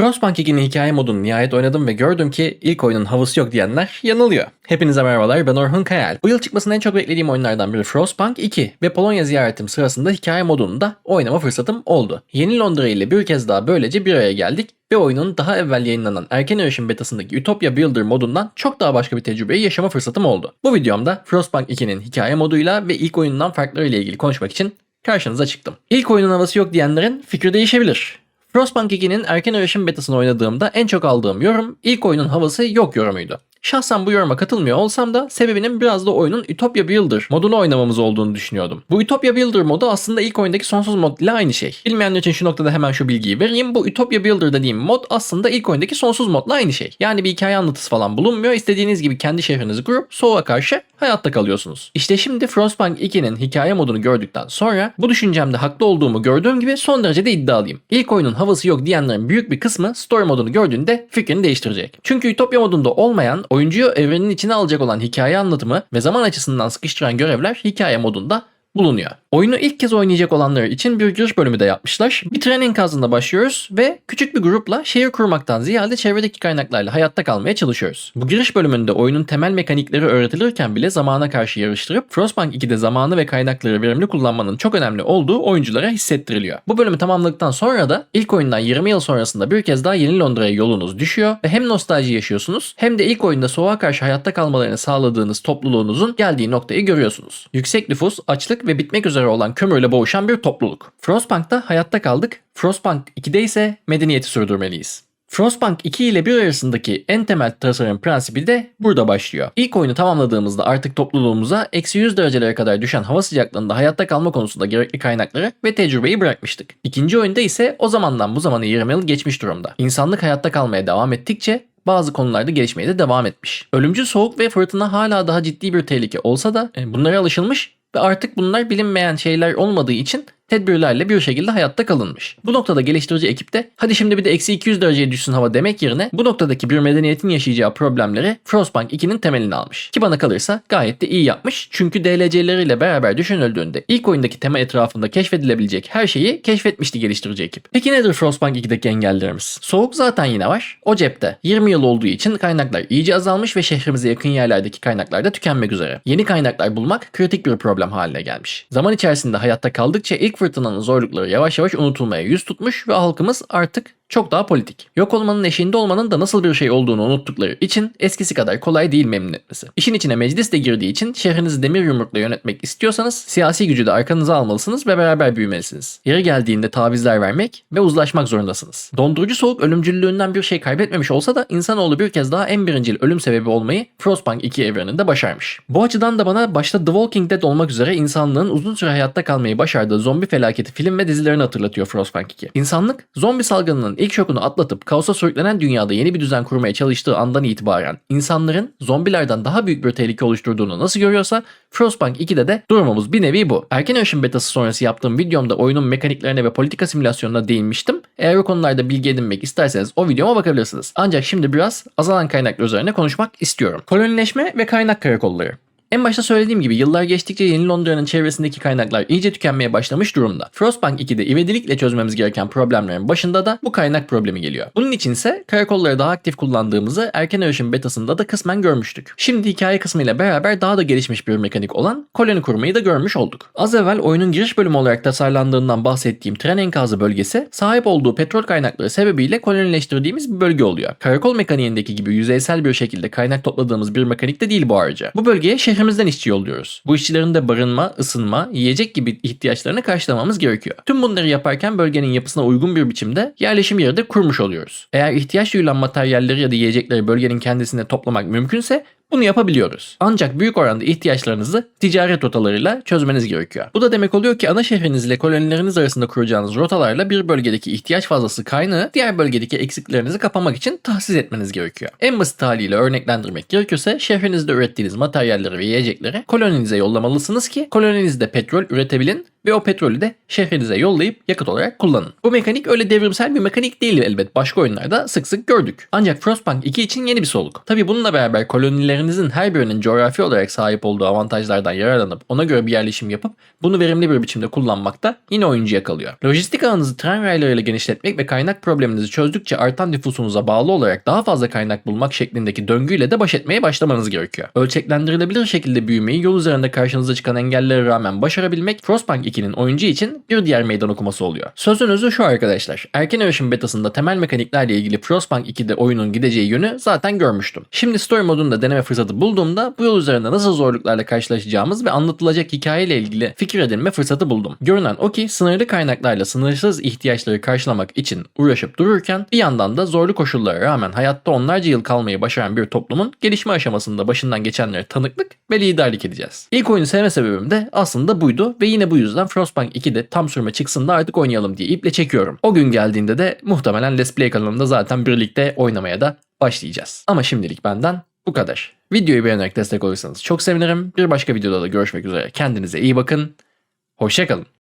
Frostpunk 2'nin hikaye modunu nihayet oynadım ve gördüm ki ilk oyunun havası yok diyenler yanılıyor. Hepinize merhabalar ben Orhun Kayal. Bu yıl çıkmasını en çok beklediğim oyunlardan biri Frostpunk 2 ve Polonya ziyaretim sırasında hikaye modunu da oynama fırsatım oldu. Yeni Londra ile bir kez daha böylece bir araya geldik ve oyunun daha evvel yayınlanan erken erişim betasındaki Utopia Builder modundan çok daha başka bir tecrübeyi yaşama fırsatım oldu. Bu videomda Frostpunk 2'nin hikaye moduyla ve ilk oyundan farkları ile ilgili konuşmak için karşınıza çıktım. İlk oyunun havası yok diyenlerin fikri değişebilir. Frostpunk 2'nin erken erişim betasını oynadığımda en çok aldığım yorum ilk oyunun havası yok yorumuydu. Şahsen bu yoruma katılmıyor olsam da sebebinin biraz da oyunun Utopia Builder modunu oynamamız olduğunu düşünüyordum. Bu Utopia Builder modu aslında ilk oyundaki sonsuz mod ile aynı şey. Bilmeyenler için şu noktada hemen şu bilgiyi vereyim. Bu Utopia Builder dediğim mod aslında ilk oyundaki sonsuz modla aynı şey. Yani bir hikaye anlatısı falan bulunmuyor. İstediğiniz gibi kendi şehrinizi kurup soğuğa karşı hayatta kalıyorsunuz. İşte şimdi Frostpunk 2'nin hikaye modunu gördükten sonra bu düşüncemde haklı olduğumu gördüğüm gibi son derece de iddialıyım. İlk oyunun havası yok diyenlerin büyük bir kısmı story modunu gördüğünde fikrini değiştirecek. Çünkü Utopia modunda olmayan, oyuncuyu evrenin içine alacak olan hikaye anlatımı ve zaman açısından sıkıştıran görevler hikaye modunda bulunuyor. Oyunu ilk kez oynayacak olanlar için bir giriş bölümü de yapmışlar. Bir tren enkazında başlıyoruz ve küçük bir grupla şehir kurmaktan ziyade çevredeki kaynaklarla hayatta kalmaya çalışıyoruz. Bu giriş bölümünde oyunun temel mekanikleri öğretilirken bile zamana karşı yarıştırıp Frostpunk 2'de zamanı ve kaynakları verimli kullanmanın çok önemli olduğu oyunculara hissettiriliyor. Bu bölümü tamamladıktan sonra da ilk oyundan 20 yıl sonrasında bir kez daha yeni Londra'ya yolunuz düşüyor ve hem nostalji yaşıyorsunuz hem de ilk oyunda soğuğa karşı hayatta kalmalarını sağladığınız topluluğunuzun geldiği noktayı görüyorsunuz. Yüksek nüfus, açlık ve bitmek üzere olan kömürle boğuşan bir topluluk. Frostpunk'ta hayatta kaldık, Frostpunk 2'de ise medeniyeti sürdürmeliyiz. Frostpunk 2 ile 1 arasındaki en temel tasarım prensibi de burada başlıyor. İlk oyunu tamamladığımızda artık topluluğumuza eksi 100 derecelere kadar düşen hava sıcaklığında hayatta kalma konusunda gerekli kaynakları ve tecrübeyi bırakmıştık. İkinci oyunda ise o zamandan bu zamana 20 yıl geçmiş durumda. İnsanlık hayatta kalmaya devam ettikçe bazı konularda gelişmeye de devam etmiş. Ölümcül soğuk ve fırtına hala daha ciddi bir tehlike olsa da e, bunlara alışılmış ve artık bunlar bilinmeyen şeyler olmadığı için tedbirlerle bir şekilde hayatta kalınmış. Bu noktada geliştirici ekip de hadi şimdi bir de eksi 200 dereceye düşsün hava demek yerine bu noktadaki bir medeniyetin yaşayacağı problemleri Frostpunk 2'nin temelini almış. Ki bana kalırsa gayet de iyi yapmış çünkü DLC'leriyle beraber düşünüldüğünde ilk oyundaki tema etrafında keşfedilebilecek her şeyi keşfetmişti geliştirici ekip. Peki nedir Frostpunk 2'deki engellerimiz? Soğuk zaten yine var. O cepte. 20 yıl olduğu için kaynaklar iyice azalmış ve şehrimize yakın yerlerdeki kaynaklar da tükenmek üzere. Yeni kaynaklar bulmak kritik bir problem haline gelmiş. Zaman içerisinde hayatta kaldıkça ilk fırtınanın zorlukları yavaş yavaş unutulmaya yüz tutmuş ve halkımız artık çok daha politik. Yok olmanın eşiğinde olmanın da nasıl bir şey olduğunu unuttukları için eskisi kadar kolay değil memnun etmesi. İşin içine meclis de girdiği için şehrinizi demir yumrukla yönetmek istiyorsanız siyasi gücü de arkanıza almalısınız ve beraber büyümelisiniz. Yeri geldiğinde tavizler vermek ve uzlaşmak zorundasınız. Dondurucu soğuk ölümcüllüğünden bir şey kaybetmemiş olsa da insanoğlu bir kez daha en birincil ölüm sebebi olmayı Frostpunk 2 evreninde başarmış. Bu açıdan da bana başta The Walking Dead olmak üzere insanlığın uzun süre hayatta kalmayı başardığı zombi felaketi film ve dizilerini hatırlatıyor Frostpunk 2. İnsanlık zombi salgınının ilk şokunu atlatıp kaosa sürüklenen dünyada yeni bir düzen kurmaya çalıştığı andan itibaren insanların zombilerden daha büyük bir tehlike oluşturduğunu nasıl görüyorsa Frostpunk 2'de de durumumuz bir nevi bu. Erken erişim betası sonrası yaptığım videomda oyunun mekaniklerine ve politika simülasyonuna değinmiştim. Eğer o konularda bilgi edinmek isterseniz o videoma bakabilirsiniz. Ancak şimdi biraz azalan kaynaklar üzerine konuşmak istiyorum. Kolonileşme ve kaynak karakolları. En başta söylediğim gibi yıllar geçtikçe yeni Londra'nın çevresindeki kaynaklar iyice tükenmeye başlamış durumda. Frostpunk 2'de ivedilikle çözmemiz gereken problemlerin başında da bu kaynak problemi geliyor. Bunun içinse karakolları daha aktif kullandığımızı erken erişim betasında da kısmen görmüştük. Şimdi hikaye kısmıyla beraber daha da gelişmiş bir mekanik olan koloni kurmayı da görmüş olduk. Az evvel oyunun giriş bölümü olarak tasarlandığından bahsettiğim tren enkazı bölgesi sahip olduğu petrol kaynakları sebebiyle kolonileştirdiğimiz bir bölge oluyor. Karakol mekaniğindeki gibi yüzeysel bir şekilde kaynak topladığımız bir mekanik de değil bu ayrıca. Bu bölgeye şehir şehrimizden işçi yolluyoruz. Bu işçilerin de barınma, ısınma, yiyecek gibi ihtiyaçlarını karşılamamız gerekiyor. Tüm bunları yaparken bölgenin yapısına uygun bir biçimde yerleşim yeri de kurmuş oluyoruz. Eğer ihtiyaç duyulan materyalleri ya da yiyecekleri bölgenin kendisine toplamak mümkünse bunu yapabiliyoruz. Ancak büyük oranda ihtiyaçlarınızı ticaret rotalarıyla çözmeniz gerekiyor. Bu da demek oluyor ki ana şehriniz ile kolonileriniz arasında kuracağınız rotalarla bir bölgedeki ihtiyaç fazlası kaynağı diğer bölgedeki eksiklerinizi kapamak için tahsis etmeniz gerekiyor. En basit haliyle örneklendirmek gerekirse şehrinizde ürettiğiniz materyalleri ve yiyecekleri koloninize yollamalısınız ki koloninizde petrol üretebilin ve o petrolü de şehrinize yollayıp yakıt olarak kullanın. Bu mekanik öyle devrimsel bir mekanik değil elbet. Başka oyunlarda sık sık gördük. Ancak Frostpunk 2 için yeni bir soluk. Tabi bununla beraber kolonilerinizin her birinin coğrafi olarak sahip olduğu avantajlardan yararlanıp ona göre bir yerleşim yapıp bunu verimli bir biçimde kullanmak da yine oyuncuya kalıyor. Lojistik ağınızı tren raylarıyla genişletmek ve kaynak probleminizi çözdükçe artan nüfusunuza bağlı olarak daha fazla kaynak bulmak şeklindeki döngüyle de baş etmeye başlamanız gerekiyor. Ölçeklendirilebilir şekilde büyümeyi yol üzerinde karşınıza çıkan engellere rağmen başarabilmek Frostpunk 2'nin oyuncu için bir diğer meydan okuması oluyor. Sözün özü şu arkadaşlar. Erken erişim betasında temel mekaniklerle ilgili Frostpunk 2'de oyunun gideceği yönü zaten görmüştüm. Şimdi story modunda deneme fırsatı bulduğumda bu yol üzerinde nasıl zorluklarla karşılaşacağımız ve anlatılacak hikayeyle ilgili fikir edinme fırsatı buldum. Görünen o ki sınırlı kaynaklarla sınırsız ihtiyaçları karşılamak için uğraşıp dururken bir yandan da zorlu koşullara rağmen hayatta onlarca yıl kalmayı başaran bir toplumun gelişme aşamasında başından geçenlere tanıklık ve liderlik edeceğiz. İlk oyunu sevme sebebim de aslında buydu ve yine bu yüzden Frostpunk 2'de tam sürme çıksın da artık oynayalım diye iple çekiyorum. O gün geldiğinde de muhtemelen Let's Play kanalında zaten birlikte oynamaya da başlayacağız. Ama şimdilik benden bu kadar. Videoyu beğenerek destek olursanız çok sevinirim. Bir başka videoda da görüşmek üzere. Kendinize iyi bakın. Hoşçakalın.